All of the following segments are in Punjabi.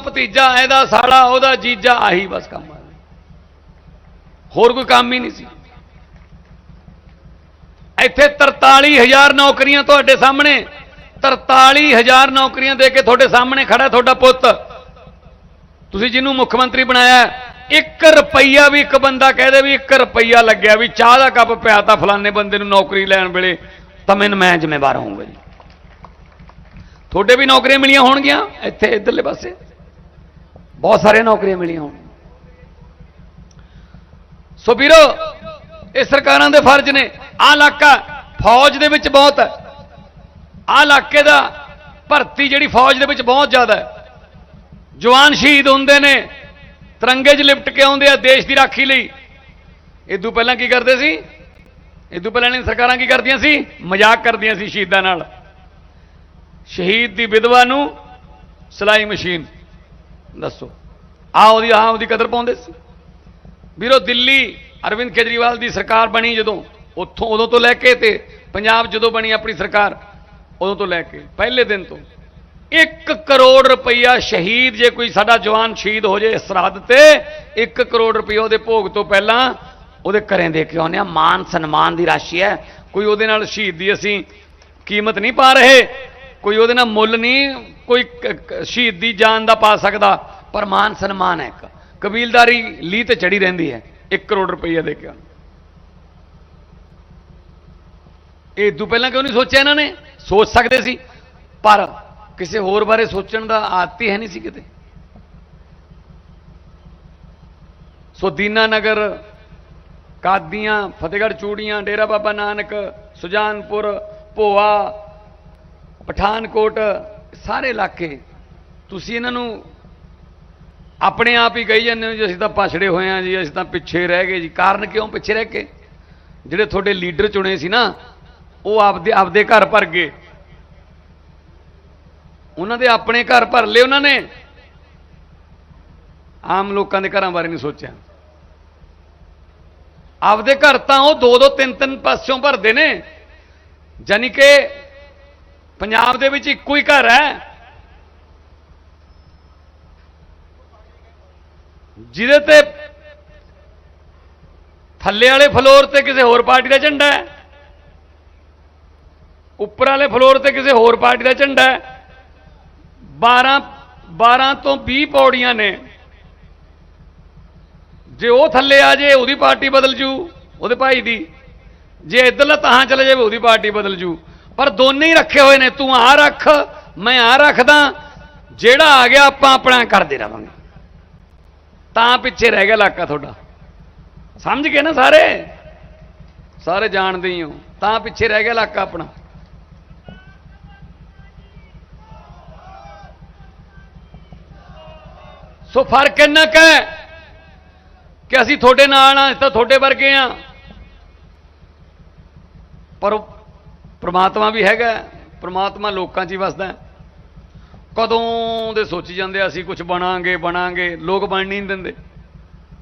ਭਤੀਜਾ, ਇਹਦਾ ਸਾਲਾ, ਉਹਦਾ ਜੀਜਾ, ਆਹੀ ਬਸ ਕੰਮ ਆ। ਹੋਰ ਕੋਈ ਕੰਮ ਹੀ ਨਹੀਂ ਸੀ। ਇੱਥੇ 43000 ਨੌਕਰੀਆਂ ਤੁਹਾਡੇ ਸਾਹਮਣੇ। 43000 ਨੌਕਰੀਆਂ ਦੇ ਕੇ ਤੁਹਾਡੇ ਸਾਹਮਣੇ ਖੜਾ ਤੁਹਾਡਾ ਪੁੱਤ। ਤੁਸੀਂ ਜਿਹਨੂੰ ਮੁੱਖ ਮੰਤਰੀ ਬਣਾਇਆ 1 ਰੁਪਈਆ ਵੀ ਇੱਕ ਬੰਦਾ ਕਹਦੇ ਵੀ 1 ਰੁਪਈਆ ਲੱਗਿਆ ਵੀ ਚਾਹ ਦਾ ਕੱਪ ਪਿਆ ਤਾਂ ਫਲਾਣੇ ਬੰਦੇ ਨੂੰ ਨੌਕਰੀ ਲੈਣ ਵੇਲੇ ਤਾਂ ਮੈਨੂੰ ਮੈਂ ਜ਼ਿੰਮੇਵਾਰ ਹੋਊਂਗਾ ਜੀ। ਤੁਹਾਡੇ ਵੀ ਨੌਕਰੀਆਂ ਮਿਲੀਆਂ ਹੋਣਗੀਆਂ ਇੱਥੇ ਇਧਰਲੇ ਪਾਸੇ। ਬਹੁਤ ਸਾਰੇ ਨੌਕਰੀਆਂ ਮਿਲੀਆਂ ਹੋਣ। ਸੋ ਵੀਰੋ, ਇਹ ਸਰਕਾਰਾਂ ਦੇ ਫਰਜ਼ ਨੇ। ਆਹ ਇਲਾਕਾ ਫੌਜ ਦੇ ਵਿੱਚ ਬਹੁਤ ਹੈ। ਆਹ ਇਲਾਕੇ ਦਾ ਭਰਤੀ ਜਿਹੜੀ ਫੌਜ ਦੇ ਵਿੱਚ ਬਹੁਤ ਜ਼ਿਆਦਾ ਹੈ। ਜਵਾਨ ਸ਼ਹੀਦ ਹੁੰਦੇ ਨੇ, ਤਿਰੰਗੇ 'ਚ ਲਿਪਟ ਕੇ ਆਉਂਦੇ ਆ ਦੇਸ਼ ਦੀ ਰਾਖੀ ਲਈ। ਇਦੋਂ ਪਹਿਲਾਂ ਕੀ ਕਰਦੇ ਸੀ? ਇਦੋਂ ਪਹਿਲਾਂ ਨੇ ਸਰਕਾਰਾਂ ਕੀ ਕਰਦੀਆਂ ਸੀ? ਮਜ਼ਾਕ ਕਰਦੀਆਂ ਸੀ ਸ਼ਹੀਦਾਂ ਨਾਲ। ਸ਼ਹੀਦ ਦੀ ਵਿਧਵਾ ਨੂੰ ਸਿਲਾਈ ਮਸ਼ੀਨ। ਦੱਸੋ। ਆ ਉਹਦੀ ਆ ਉਹਦੀ ਕਦਰ ਪਾਉਂਦੇ ਸੀ। ਵੀਰੋ, ਦਿੱਲੀ ਅਰਵਿੰਦ ਕੇਜਰੀਵਾਲ ਦੀ ਸਰਕਾਰ ਬਣੀ ਜਦੋਂ, ਉੱਥੋਂ ਉਦੋਂ ਤੋਂ ਲੈ ਕੇ ਤੇ ਪੰਜਾਬ ਜਦੋਂ ਬਣੀ ਆਪਣੀ ਸਰਕਾਰ, ਉਦੋਂ ਤੋਂ ਲੈ ਕੇ, ਪਹਿਲੇ ਦਿਨ ਤੋਂ। 1 ਕਰੋੜ ਰੁਪਈਆ ਸ਼ਹੀਦ ਜੇ ਕੋਈ ਸਾਡਾ ਜਵਾਨ ਸ਼ਹੀਦ ਹੋ ਜੇ ਸਰਹੱਦ ਤੇ 1 ਕਰੋੜ ਰੁਪਈਆ ਉਹਦੇ ਭੋਗ ਤੋਂ ਪਹਿਲਾਂ ਉਹਦੇ ਘਰੇ ਦੇ ਕੇ ਆਉਂਦੇ ਆ ਮਾਨ ਸਨਮਾਨ ਦੀ ਰਾਸ਼ੀ ਹੈ। ਕੋਈ ਉਹਦੇ ਨਾਲ ਸ਼ਹੀਦ ਦੀ ਅਸੀਂ ਕੀਮਤ ਨਹੀਂ ਪਾ ਰਹੇ। ਕੋਈ ਉਹਦੇ ਨਾਲ ਮੁੱਲ ਨਹੀਂ, ਕੋਈ ਸ਼ਹੀਦੀ ਜਾਨ ਦਾ ਪਾ ਸਕਦਾ। ਪਰ ਮਾਨ ਸਨਮਾਨ ਹੈ ਇੱਕ। ਕਬੀਲਦਾਰੀ ਲੀ ਤੇ ਚੜੀ ਰਹਿੰਦੀ ਹੈ। 1 ਕਰੋੜ ਰੁਪਈਆ ਦੇ ਕੇ। ਇਹ ਤੋਂ ਪਹਿਲਾਂ ਕਿਉਂ ਨਹੀਂ ਸੋਚਿਆ ਇਹਨਾਂ ਨੇ? ਸੋਚ ਸਕਦੇ ਸੀ। ਪਰ ਕਿਸੇ ਹੋਰ ਬਾਰੇ ਸੋਚਣ ਦਾ ਆਦਤੀ ਹੈ ਨਹੀਂ ਸੀ ਕਿਤੇ। ਸੋ ਦੀਨਾ ਨਗਰ ਕਾਦੀਆਂ, ਫਤਿਹਗੜ੍ਹ ਚੂੜੀਆਂ, ਡੇਰਾ ਬਾਬਾ ਨਾਨਕ, ਸੁਜਾਨਪੁਰ, ਭੋਆ ਪਠਾਨਕੋਟ ਸਾਰੇ ਇਲਾਕੇ, ਤੁਸੀਂ ਇਹਨਾਂ ਨੂੰ ਆਪਣੇ ਆਪ ਹੀ ਕਹੀ ਜਾਂਦੇ ਹੋ ਜੀ, ਅਸੀਂ ਤਾਂ ਪਛੜੇ ਹੋਏ ਹਾਂ ਜੀ, ਅਸੀਂ ਤਾਂ ਪਿੱਛੇ ਰਹਿ ਗਏ ਜੀ। ਕਾਰਨ ਕਿਉਂ ਪਿੱਛੇ ਰਹਿ ਕੇ? ਜਿਹੜੇ ਤੁਹਾਡੇ ਲੀਡਰ ਚੁਣੇ ਸੀ ਨਾ, ਉਹ ਆਪਦੇ ਆਪਦੇ ਘਰ ਭਰ ਗਏ। ਉਹਨਾਂ ਦੇ ਆਪਣੇ ਘਰ ਭਰ ਲਏ ਉਹਨਾਂ ਨੇ। ਆਮ ਲੋਕਾਂ ਦੇ ਘਰਾਂ ਬਾਰੇ ਨਹੀਂ ਸੋਚਿਆ। ਆਪਦੇ ਘਰ ਤਾਂ ਉਹ ਦੋ ਦੋ ਤਿੰਨ ਤਿੰਨ ਪਾਸਿਓਂ ਭਰਦੇ ਨੇ। ਜਾਨੀ ਕਿ ਪੰਜਾਬ ਦੇ ਵਿੱਚ ਇੱਕੋ ਹੀ ਘਰ ਹੈ। ਜਿਹਦੇ ਤੇ ਥੱਲੇ ਵਾਲੇ ਫਲੋਰ ਤੇ ਕਿਸੇ ਹੋਰ ਪਾਰਟੀ ਦਾ ਝੰਡਾ ਹੈ। ਉੱਪਰ ਵਾਲੇ ਫਲੋਰ ਤੇ ਕਿਸੇ ਹੋਰ ਪਾਰਟੀ ਦਾ ਝੰਡਾ ਹੈ। 12 12 ਤੋਂ 20 ਪੌੜੀਆਂ ਨੇ। ਜੇ ਉਹ ਥੱਲੇ ਆ ਜੇ, ਉਹਦੀ ਪਾਰਟੀ ਬਦਲ ਜੂ, ਉਹਦੇ ਭਾਈ ਦੀ। ਜੇ ਇੱਧਰਲਾ ਤਾਂ ਚਲੇ ਜਾਵੇ, ਉਹਦੀ ਪਾਰਟੀ ਬਦਲ ਜੂ। ਪਰ ਦੋਨੇ ਹੀ ਰੱਖੇ ਹੋਏ ਨੇ, ਤੂੰ ਆ ਰੱਖ, ਮੈਂ ਆ ਰੱਖਦਾ, ਜਿਹੜਾ ਆ ਗਿਆ ਆਪਾਂ ਆਪਣਾ ਕਰਦੇ ਰਵਾਂਗੇ। ਤਾਂ ਪਿੱਛੇ ਰਹਿ ਗਿਆ ਇਲਾਕਾ ਤੁਹਾਡਾ। ਸਮਝ ਗਏ ਨਾ ਸਾਰੇ? ਸਾਰੇ ਜਾਣਦੇ ਹੀ ਹੋ, ਤਾਂ ਪਿੱਛੇ ਰਹਿ ਗਿਆ ਇਲਾਕਾ ਆਪਣਾ। ਸੋ ਫ਼ਰਕ ਇੰਨਾ ਕੁ ਹੈ ਕਿ ਅਸੀਂ ਤੁਹਾਡੇ ਨਾਲ ਆ ਤਾਂ ਤੁਹਾਡੇ ਵਰਗੇ ਆ ਪਰ ਪ੍ਰਮਾਤਮਾ ਵੀ ਹੈਗਾ, ਪ੍ਰਮਾਤਮਾ ਲੋਕਾਂ 'ਚ ਹੀ ਵਸਦਾ ਕਦੋਂ ਦੇ ਸੋਚੀ ਜਾਂਦੇ ਅਸੀਂ ਕੁਝ ਬਣਾਂਗੇ ਬਣਾਂਗੇ, ਲੋਕ ਬਣ ਨਹੀਂ ਦਿੰਦੇ।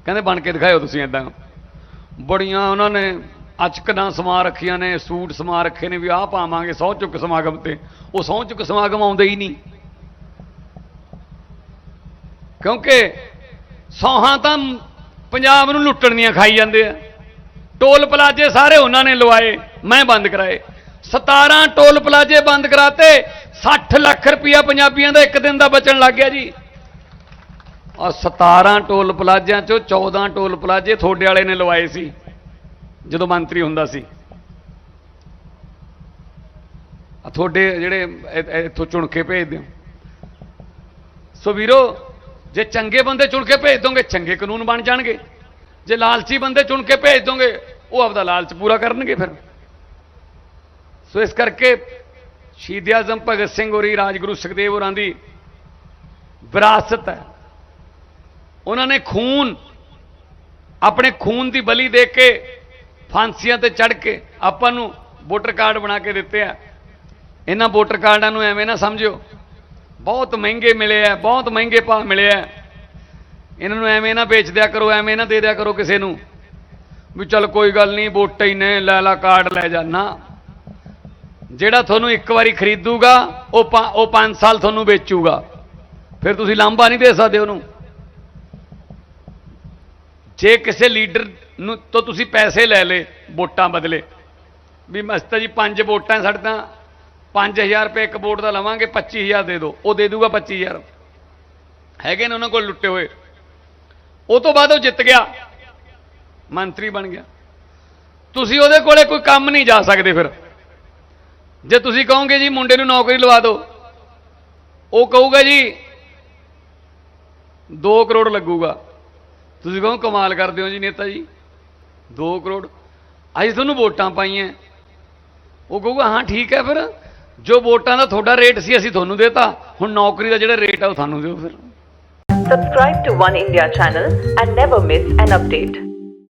ਕਹਿੰਦੇ ਬਣ ਕੇ ਦਿਖਾਇਓ ਤੁਸੀਂ ਇਦਾਂ ਬੜੀਆਂ ਉਹਨਾਂ ਨੇ ਅਚਕਦਾਂ ਸਮਾ ਰੱਖੀਆਂ ਨੇ, ਸੂਟ ਸਮਾ ਰੱਖੇ ਨੇ ਵੀ ਆਹ ਪਾਵਾਂਗੇ ਸਹੁੰ ਚੁੱਕ ਸਮਾਗਮ ਤੇ। ਉਹ ਸਹੁੰ ਚੁੱਕ ਸਮਾਗਮ ਆਉਂਦੇ ਹੀ ਨਹੀਂ। ਕਿਉਂਕਿ ਸੌਹਾਂ ਤਾਂ ਪੰਜਾਬ ਨੂੰ ਲੁੱਟਣ ਦੀਆਂ ਖਾਈ ਜਾਂਦੇ ਆ। ਟੋਲ ਪਲਾਜੇ ਸਾਰੇ ਉਹਨਾਂ ਨੇ ਲਵਾਏ, ਮੈਂ ਬੰਦ ਕਰਾਏ। 17 ਟੋਲ ਪਲਾਜੇ ਬੰਦ ਕਰਾਤੇ 60 ਲੱਖ ਰੁਪਇਆ ਪੰਜਾਬੀਆਂ ਦਾ ਇੱਕ ਦਿਨ ਦਾ ਬਚਣ ਲੱਗ ਗਿਆ ਜੀ। ਔਰ 17 ਟੋਲ ਪਲਾਜਿਆਂ ਚੋਂ 14 ਟੋਲ ਪਲਾਜੇ ਤੁਹਾਡੇ ਵਾਲੇ ਨੇ ਲਵਾਏ ਸੀ, ਜਦੋਂ ਮੰਤਰੀ ਹੁੰਦਾ ਸੀ। ਆ ਤੁਹਾਡੇ ਜਿਹੜੇ ਇੱਥੋਂ ਚੁਣ ਕੇ ਭੇਜ ਦਿਓ ਸੋ ਵੀਰੋ, ਜੇ ਚੰਗੇ ਬੰਦੇ ਚੁਣ ਕੇ ਭੇਜ ਦੋਗੇ, ਚੰਗੇ ਕਾਨੂੰਨ ਬਣ ਜਾਣਗੇ। ਜੇ ਲਾਲਚੀ ਬੰਦੇ ਚੁਣ ਕੇ ਭੇਜ ਦੋਗੇ, ਉਹ ਆਪਦਾ ਲਾਲਚ ਪੂਰਾ ਕਰਨਗੇ ਫਿਰ। ਸੋ ਇਸ ਕਰਕੇ ਸ਼ਹੀਦ ਆਜ਼ਮ ਭਗਤ ਸਿੰਘ ਹੋਰੀ, ਰਾਜਗੁਰੂ ਸੁਖਦੇਵ ਹੋਰਾਂ ਦੀ ਵਿਰਾਸਤ ਹੈ। ਉਹਨਾਂ ਨੇ ਖੂਨ, ਆਪਣੇ ਖੂਨ ਦੀ ਬਲੀ ਦੇ ਕੇ ਫਾਂਸੀਆਂ ਤੇ ਚੜ ਕੇ ਆਪਾਂ ਨੂੰ ਵੋਟਰ ਕਾਰਡ ਬਣਾ ਕੇ ਦਿੱਤੇ ਆ। ਇਹਨਾਂ ਵੋਟਰ ਕਾਰਡਾਂ ਨੂੰ ਐਵੇਂ ਨਾ ਸਮਝਿਓ, ਬਹੁਤ ਮਹਿੰਗੇ ਮਿਲੇ ਆ, ਬਹੁਤ ਮਹਿੰਗੇ ਭਾਅ ਮਿਲੇ ਆ। ਇਹਨਾਂ ਨੂੰ ਐਵੇਂ ਨਾ ਵੇਚ ਦਿਆ ਕਰੋ, ਐਵੇਂ ਨਾ ਦੇ ਦਿਆ ਕਰੋ ਕਿਸੇ ਨੂੰ ਵੀ ਚੱਲ ਕੋਈ ਗੱਲ ਨਹੀਂ, ਵੋਟਾਂ ਹੀ ਨੇ, ਲੈ ਲਾ ਕਾਰਡ ਲੈ ਜਾ। ਨਾ। ਜਿਹੜਾ ਤੁਹਾਨੂੰ ਇੱਕ ਵਾਰੀ ਖਰੀਦੂਗਾ, ਉਹ ਪੰ- ਉਹ 5 ਸਾਲ ਤੁਹਾਨੂੰ ਵੇਚੂਗਾ। ਫਿਰ ਤੁਸੀਂ ਲਾਂਭਾ ਨਹੀਂ ਦੇ ਸਕਦੇ ਉਹਨੂੰ। ਜੇ ਕਿਸੇ ਲੀਡਰ ਨੂੰ ਤੋਂ ਤੁਸੀਂ ਪੈਸੇ ਲੈ ਲੇ ਵੋਟਾਂ ਬਦਲੇ, ਵੀ ਮਸਤਾ ਜੀ ਪੰਜ ਵੋਟਾਂ ਸਾਡੇ ਤਾਂ 5000 ਰੁਪਏ ਇੱਕ ਵੋਟ ਦਾ ਲਵਾਂਗੇ 25000 ਦੇ ਦਿਓ। ਉਹ ਦੇ ਦੂਗਾ 25000 ਹੈਗੇ ਨੇ ਉਹਨਾਂ ਕੋਲ ਲੁੱਟੇ ਹੋਏ। ਉਹ ਤੋਂ ਬਾਅਦ ਉਹ ਜਿੱਤ ਗਿਆ। ਮੰਤਰੀ ਬਣ ਗਿਆ। ਤੁਸੀਂ ਉਹਦੇ ਕੋਲੇ ਕੋਈ ਕੰਮ ਨਹੀਂ ਜਾ ਸਕਦੇ ਫਿਰ। ਜੇ ਤੁਸੀਂ ਕਹੋਗੇ ਜੀ ਮੁੰਡੇ ਨੂੰ ਨੌਕਰੀ ਲਵਾ ਦਿਓ, ਉਹ ਕਹੂਗਾ ਜੀ 2 ਕਰੋੜ ਲੱਗੂਗਾ। ਤੁਸੀਂ ਕਹੋ ਕਮਾਲ ਕਰਦੇ ਹੋ ਜੀ ਨੇਤਾ ਜੀ 2 ਕਰੋੜ। ਅਸੀਂ ਤੁਹਾਨੂੰ ਵੋਟਾਂ ਪਾਈਆਂ। ਉਹ ਕਹੂਗਾ, ਹਾਂ, ਠੀਕ ਹੈ ਫਿਰ। ਜੋ ਵੋਟਾਂ ਦਾ ਤੁਹਾਡਾ ਰੇਟ ਸੀ, ਅਸੀਂ ਤੁਹਾਨੂੰ ਦੇਤਾ। ਹੁਣ ਨੌਕਰੀ ਦਾ ਜਿਹੜਾ ਰੇਟ ਆ, ਉਹ ਤੁਹਾਨੂੰ ਦਿਓ ਫਿਰ। Subscribe to One India channel and never miss an update.